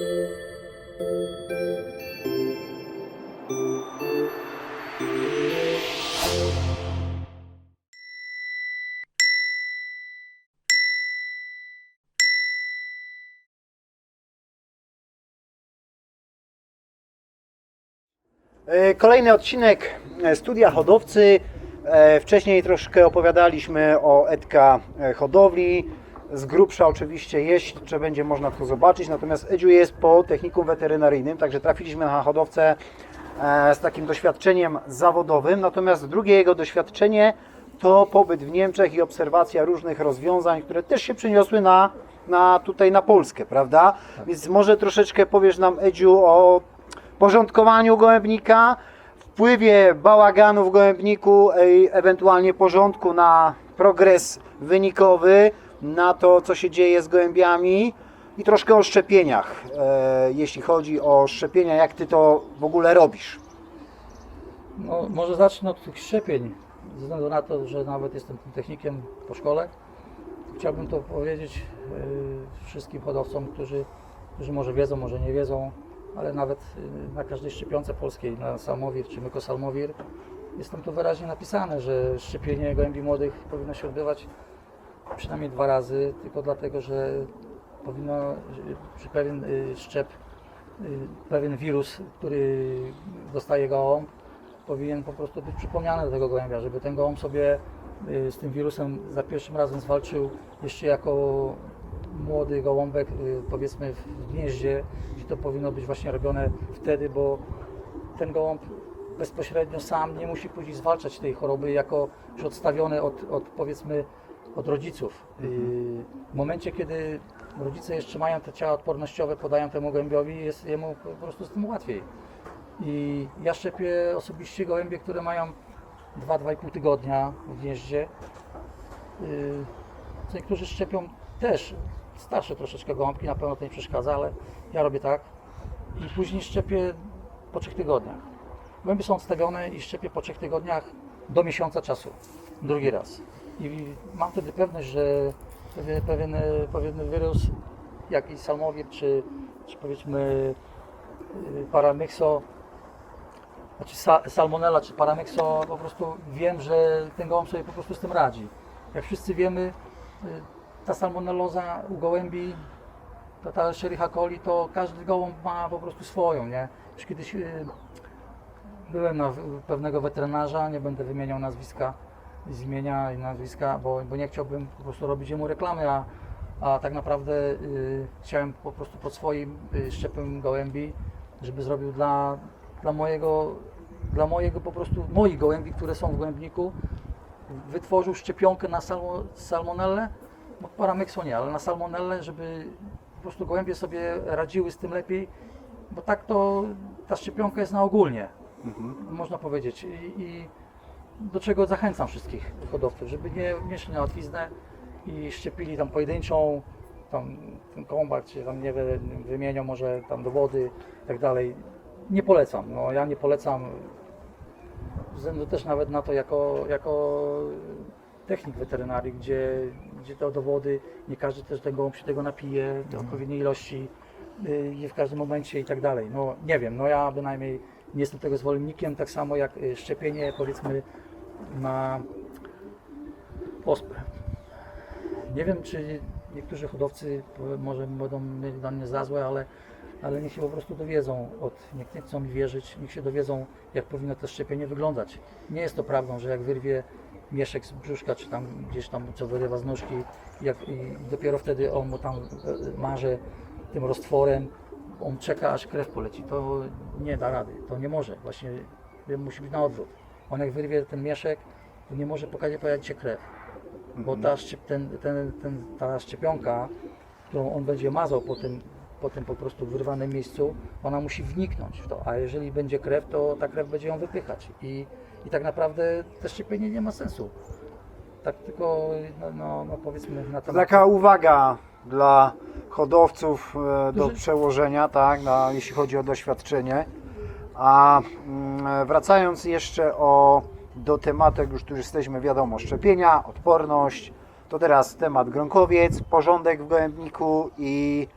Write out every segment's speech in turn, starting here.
E, Kolejny odcinek e, Studia Hodowcy. E, Wcześniej troszkę opowiadaliśmy o etka hodowli. Z grubsza oczywiście jeszcze będzie można to zobaczyć, natomiast Edziu jest po technikum weterynaryjnym, także trafiliśmy na hodowcę e, z takim doświadczeniem zawodowym. Natomiast drugie jego doświadczenie to pobyt w Niemczech i obserwacja różnych rozwiązań, które też się przyniosły na, na tutaj na Polskę, prawda? Więc może troszeczkę powiesz nam Edziu o porządkowaniu gołębnika, wpływie bałaganu w gołębniku, i ewentualnie porządku na progres wynikowy, na to, co się dzieje z gołębiami i troszkę o szczepieniach, e, jeśli chodzi o szczepienia, jak Ty to w ogóle robisz. No, może zacznę od tych szczepień, ze względu na to, że nawet jestem tym technikiem po szkole. Chciałbym to powiedzieć yy, wszystkim hodowcom, którzy, którzy może wiedzą, może nie wiedzą, ale nawet yy, na każdej szczepionce polskiej, na salmowir czy mykosalmowir, jest tam to wyraźnie napisane, że szczepienie gołębi młodych powinno się odbywać przynajmniej dwa razy, tylko dlatego, że powinno przy pewien yy, szczep, yy, pewien wirus, który dostaje gołąb, powinien po prostu być przypomniany do tego gołębia, żeby ten gołąb sobie y, z tym wirusem za pierwszym razem zwalczył jeszcze jako młody gołąbek, y, powiedzmy w gnieździe, gdzie to powinno być właśnie robione wtedy, bo ten gołąb bezpośrednio sam nie musi później zwalczać tej choroby jako już odstawiony od, od powiedzmy od rodziców. Y, W momencie, kiedy rodzice jeszcze mają te ciała odpornościowe, podają temu gołębiowi, jest jemu po prostu z tym łatwiej. I ja szczepię osobiście gołębie, które mają 2-2,5 tygodnia w gnieździe. Co niektórzy szczepią też starsze troszeczkę gołąbki, na pewno to nie przeszkadza, ale ja robię tak. I później szczepię po 3 tygodniach. Gołębie są odstawione i szczepię po 3 tygodniach do miesiąca czasu. Drugi raz. I mam wtedy pewność, że pewien, pewien, pewien wirus, jak i salmowir, czy, czy powiedzmy yy, paramyxo, znaczy sa, salmonella czy paramyxo, po prostu wiem, że ten gołąb sobie po prostu z tym radzi. Jak wszyscy wiemy, y, ta salmonelloza u gołębi, ta, ta Escherichia coli, to każdy gołąb ma po prostu swoją, nie? Już kiedyś y, byłem na pewnego weterynarza, nie będę wymieniał nazwiska, z imienia i nazwiska, bo, bo nie chciałbym po prostu robić jemu reklamy, a, a tak naprawdę y, chciałem po prostu pod swoim y, szczepem gołębi, żeby zrobił dla, dla mojego, dla mojego po prostu, moich gołębi, które są w gołębniku, wytworzył szczepionkę na salmo, salmonellę, bo paramyxo nie, ale na salmonellę, żeby po prostu gołębie sobie radziły z tym lepiej, bo tak to ta szczepionka jest na ogólnie, można powiedzieć. I, i do czego zachęcam wszystkich hodowców, żeby nie, nie szli na łatwiznę i szczepili tam pojedynczą, tam ten kombak, czy tam nie wy- wymienią może tam do wody i tak dalej. Nie polecam, no ja nie polecam ze względu też nawet na to jako, jako technik weterynarii, gdzie, gdzie to do wody, nie każdy też ten gołąb się tego napije w odpowiedniej ilości, y, nie w każdym momencie i tak dalej. No nie wiem, no ja bynajmniej nie jestem tego zwolennikiem, tak samo jak y, szczepienie powiedzmy na ospę. Nie wiem, czy niektórzy hodowcy może będą mieli dla mnie za złe, ale, ale niech się po prostu dowiedzą, od, niech nie chcą mi wierzyć, niech się dowiedzą, jak powinno to szczepienie wyglądać. Nie jest to prawdą, że jak wyrwie mieszek z brzuszka, czy tam gdzieś tam, co wyrywa z nóżki, jak, i dopiero wtedy on mu tam e, marze tym roztworem, on czeka, aż krew poleci. To nie da rady, to nie może. Właśnie musi być na odwrót. On jak wyrwie ten mieszek, to nie może pokazać, pojawić się krew bo ta, szczep, ten, ten, ten, ta szczepionka, którą on będzie mazał po tym, po tym po prostu wyrwanym miejscu, ona musi wniknąć w to, a jeżeli będzie krew, to ta krew będzie ją wypychać i, i tak naprawdę to szczepienie nie ma sensu. Tak tylko, no, no, no powiedzmy na To temat... taka uwaga dla hodowców e, do przełożenia, tak, na, jeśli chodzi o doświadczenie. A mm, wracając jeszcze o, do tematu, jak już tu jesteśmy, wiadomo, szczepienia, odporność, to teraz temat gronkowiec, porządek w gołębniku i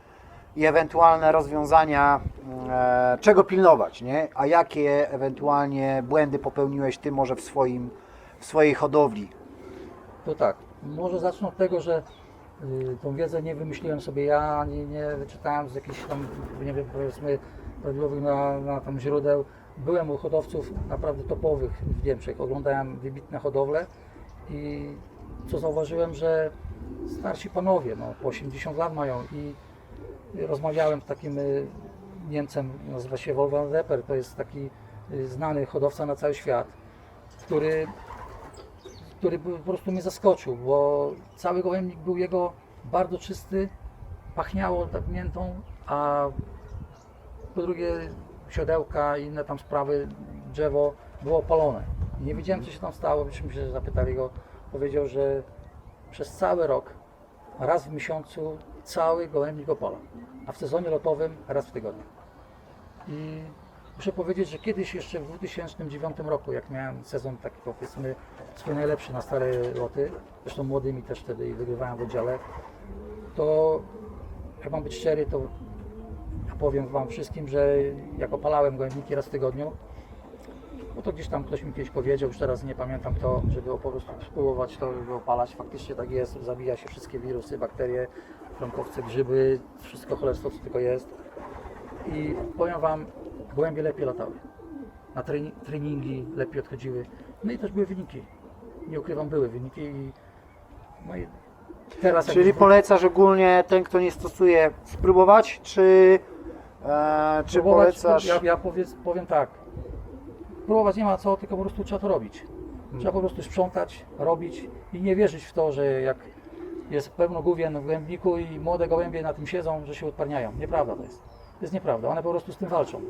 i ewentualne rozwiązania, e, czego pilnować, nie? A jakie ewentualnie błędy popełniłeś Ty może w, swoim, w swojej hodowli? To tak, może zacznę od tego, że tą wiedzę nie wymyśliłem sobie ja, ani nie wyczytałem z jakichś tam, nie wiem, powiedzmy, prawidłowych na, na tam źródeł. Byłem u hodowców naprawdę topowych w Niemczech, oglądałem wybitne hodowle i co zauważyłem, że starsi panowie, no, po 80 lat mają i rozmawiałem z takim y, Niemcem, nazywa się Wolfgang Repper, to jest taki y, znany hodowca na cały świat, który który po prostu mnie zaskoczył, bo cały gołębnik był jego bardzo czysty, pachniało tak miętą, a po drugie siodełka i inne tam sprawy, drzewo było opalone. Nie wiedziałem co się tam stało, myśmy się zapytali go, powiedział, że przez cały rok, raz w miesiącu cały gołębnik opala, a w sezonie lotowym raz w tygodniu. I muszę powiedzieć, że kiedyś jeszcze w 2009 roku, jak miałem sezon taki powiedzmy swój najlepszy na stare loty, zresztą młodymi też wtedy i wygrywałem w oddziale, to jak mam być szczery, to powiem Wam wszystkim, że jak opalałem gołębniki raz w tygodniu, bo to gdzieś tam ktoś mi kiedyś powiedział, już teraz nie pamiętam kto, żeby po prostu spróbować to, żeby opalać. Faktycznie tak jest, zabija się wszystkie wirusy, bakterie, krąkowce, grzyby, wszystko cholerstwo co tylko jest. I powiem Wam, gołębie lepiej latały. Na treni- treningi lepiej odchodziły. No i też były wyniki. Nie ukrywam, były wyniki i no i teraz Czyli polecasz ogólnie ten, kto nie stosuje, spróbować, czy, e, czy próbować, polecasz... Ja, ja powiedz, powiem tak. Próbować nie ma co, tylko po prostu trzeba to robić. Trzeba po prostu sprzątać, robić i nie wierzyć w to, że jak jest pełno główien w głębniku i młode gołębie na tym siedzą, że się odparniają. Nieprawda to jest. To jest nieprawda. One po prostu z tym walczą.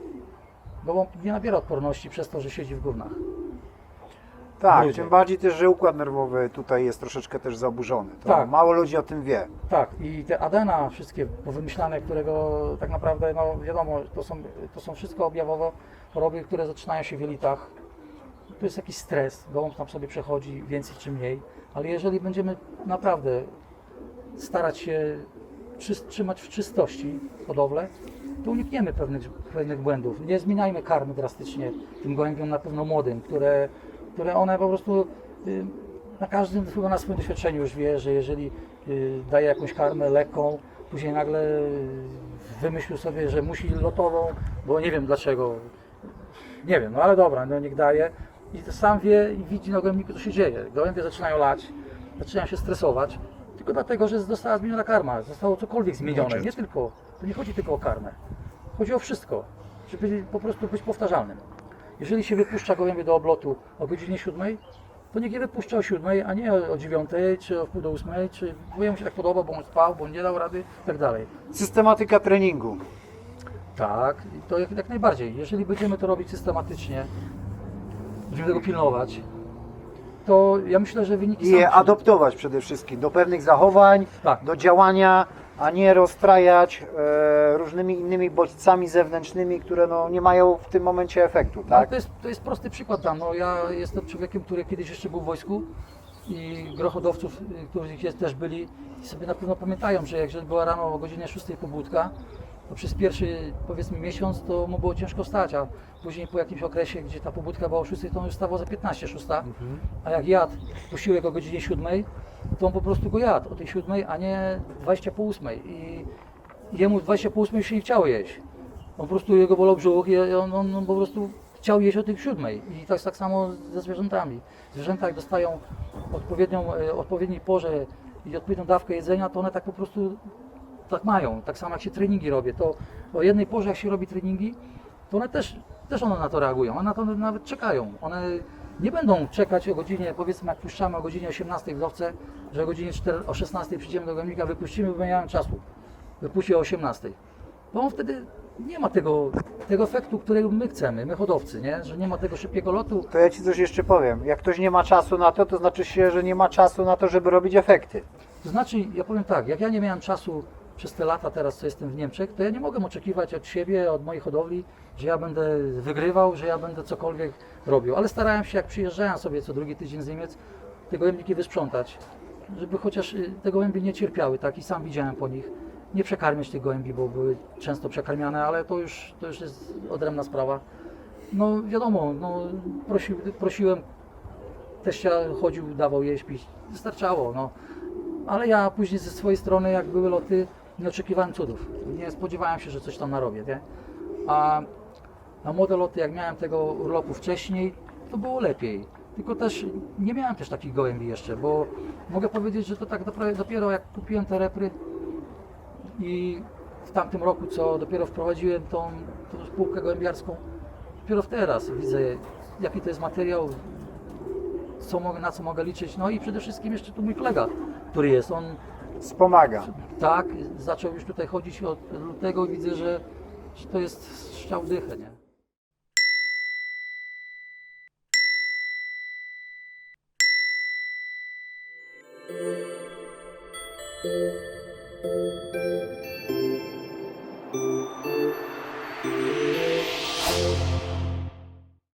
Gołąb nie nabiera odporności przez to, że siedzi w gównach. Tak, Ludzie. tym bardziej też, że układ nerwowy tutaj jest troszeczkę też zaburzony. To Tak. Mało ludzi o tym wie. Tak, i te adena wszystkie powymyślane, którego tak naprawdę, no wiadomo, to są, to są wszystko objawowo choroby, które zaczynają się w jelitach. To jest jakiś stres, gołąb tam sobie przechodzi więcej czy mniej, ale jeżeli będziemy naprawdę starać się trzymać w czystości hodowlę, to unikniemy pewnych, pewnych błędów. Nie zmieniajmy karmy drastycznie tym gołębiom na pewno młodym, które, które one po prostu y, na każdym, chyba na swoim doświadczeniu już wie, że jeżeli y, daje jakąś karmę lekką, później nagle y, wymyślił sobie, że musi lotową, bo nie wiem dlaczego, nie wiem, no ale dobra, no niech daje. I sam wie i widzi na gołębniku, co się dzieje. Gołębie zaczynają lać, zaczynają się stresować, tylko dlatego, że została zmieniona karma, zostało cokolwiek zmienione. Znaczy- Nie tylko, to nie chodzi tylko o karmę. Chodzi o wszystko, żeby po prostu być powtarzalnym. Jeżeli się wypuszcza gołębie do oblotu o godzinie 7, to niech je wypuszcza o 7, a nie o, o 9, czy o wpół do 8, czy bo jemu się tak podoba, bo on spał, bo on nie dał rady, i tak dalej. Systematyka treningu. Tak, to jak, jak najbardziej. Jeżeli będziemy to robić systematycznie, będziemy tego pilnować, to ja myślę, że wyniki I je same przyjdą. adoptować przede wszystkim do pewnych zachowań, Tak. do działania, a nie rozstrajać e, różnymi innymi bodźcami zewnętrznymi, które no, nie mają w tym momencie efektu. Tak? to, jest, to jest prosty przykład tam. No, ja jestem człowiekiem, który kiedyś jeszcze był w wojsku i grochodowców, y, którzy jest, też byli, i sobie na pewno pamiętają, że jak była rano o godzinie 6 pobudka, to przez pierwszy powiedzmy miesiąc to mu było ciężko stać, a później po jakimś okresie, gdzie ta pobudka była o 6, to on już stawał za 15, 6, a jak jadł posiłek o godzinie 7, to on po prostu go jadł o tej 7, a nie 20 po 8 i jemu 20 po 8 się nie chciało jeść. On po prostu jego bolał brzuch i on, on, on po prostu chciał jeść o tej siódmej. I to jest tak samo ze zwierzętami. Zwierzęta jak dostają odpowiednią, e, odpowiedniej porze i odpowiednią dawkę jedzenia, to one tak po prostu tak mają. Tak samo jak się treningi robię, to o jednej porze jak się robi treningi, to one też, też one na to reagują, one na to nawet czekają. One nie będą czekać o godzinie, powiedzmy jak puszczamy o godzinie 18 w lowce, że o godzinie 4, o 16 przyjdziemy do gojemnika, wypuścimy, bo nie mamy czasu. Wypuści o 18 bo on wtedy nie ma tego, tego efektu, którego my chcemy, my hodowcy, nie? że nie ma tego szybkiego lotu. To ja Ci coś jeszcze powiem. Jak ktoś nie ma czasu na to, to znaczy się, że nie ma czasu na to, żeby robić efekty. To znaczy, ja powiem tak, jak ja nie miałem czasu przez te lata teraz, co jestem w Niemczech, to ja nie mogę oczekiwać od siebie, od mojej hodowli, że ja będę wygrywał, że ja będę cokolwiek robił. Ale starałem się, jak przyjeżdżałem sobie co drugi tydzień z Niemiec, te gołębniki wysprzątać, żeby chociaż y, te gołębie nie cierpiały, tak? I sam widziałem po nich. nie przekarmiać tych gołębi, bo były często przekarmiane, ale to już, to już jest odrębna sprawa. No wiadomo, no, prosił, prosiłem, teścia chodził, dawał jeść, pić, wystarczało. No. Ale ja później ze swojej strony, jak były loty, nie oczekiwałem cudów. Nie spodziewałem się, że coś tam narobię. Nie? A na młode loty, jak miałem tego urlopu wcześniej, to było lepiej. Tylko też nie miałem też takich gołębi jeszcze, bo mogę powiedzieć, że to tak dopiero- jak kupiłem te repry i w tamtym roku, co dopiero wprowadziłem tą, tą spółkę gołębiarską, dopiero teraz widzę, jaki to jest materiał, co mogę, na co mogę liczyć. No i przede wszystkim jeszcze tu mój kolega, który jest. On Wspomaga. tak, zaczął już tutaj chodzić od lutego widzę, że, że to jest strzał w dychę, nie? Thank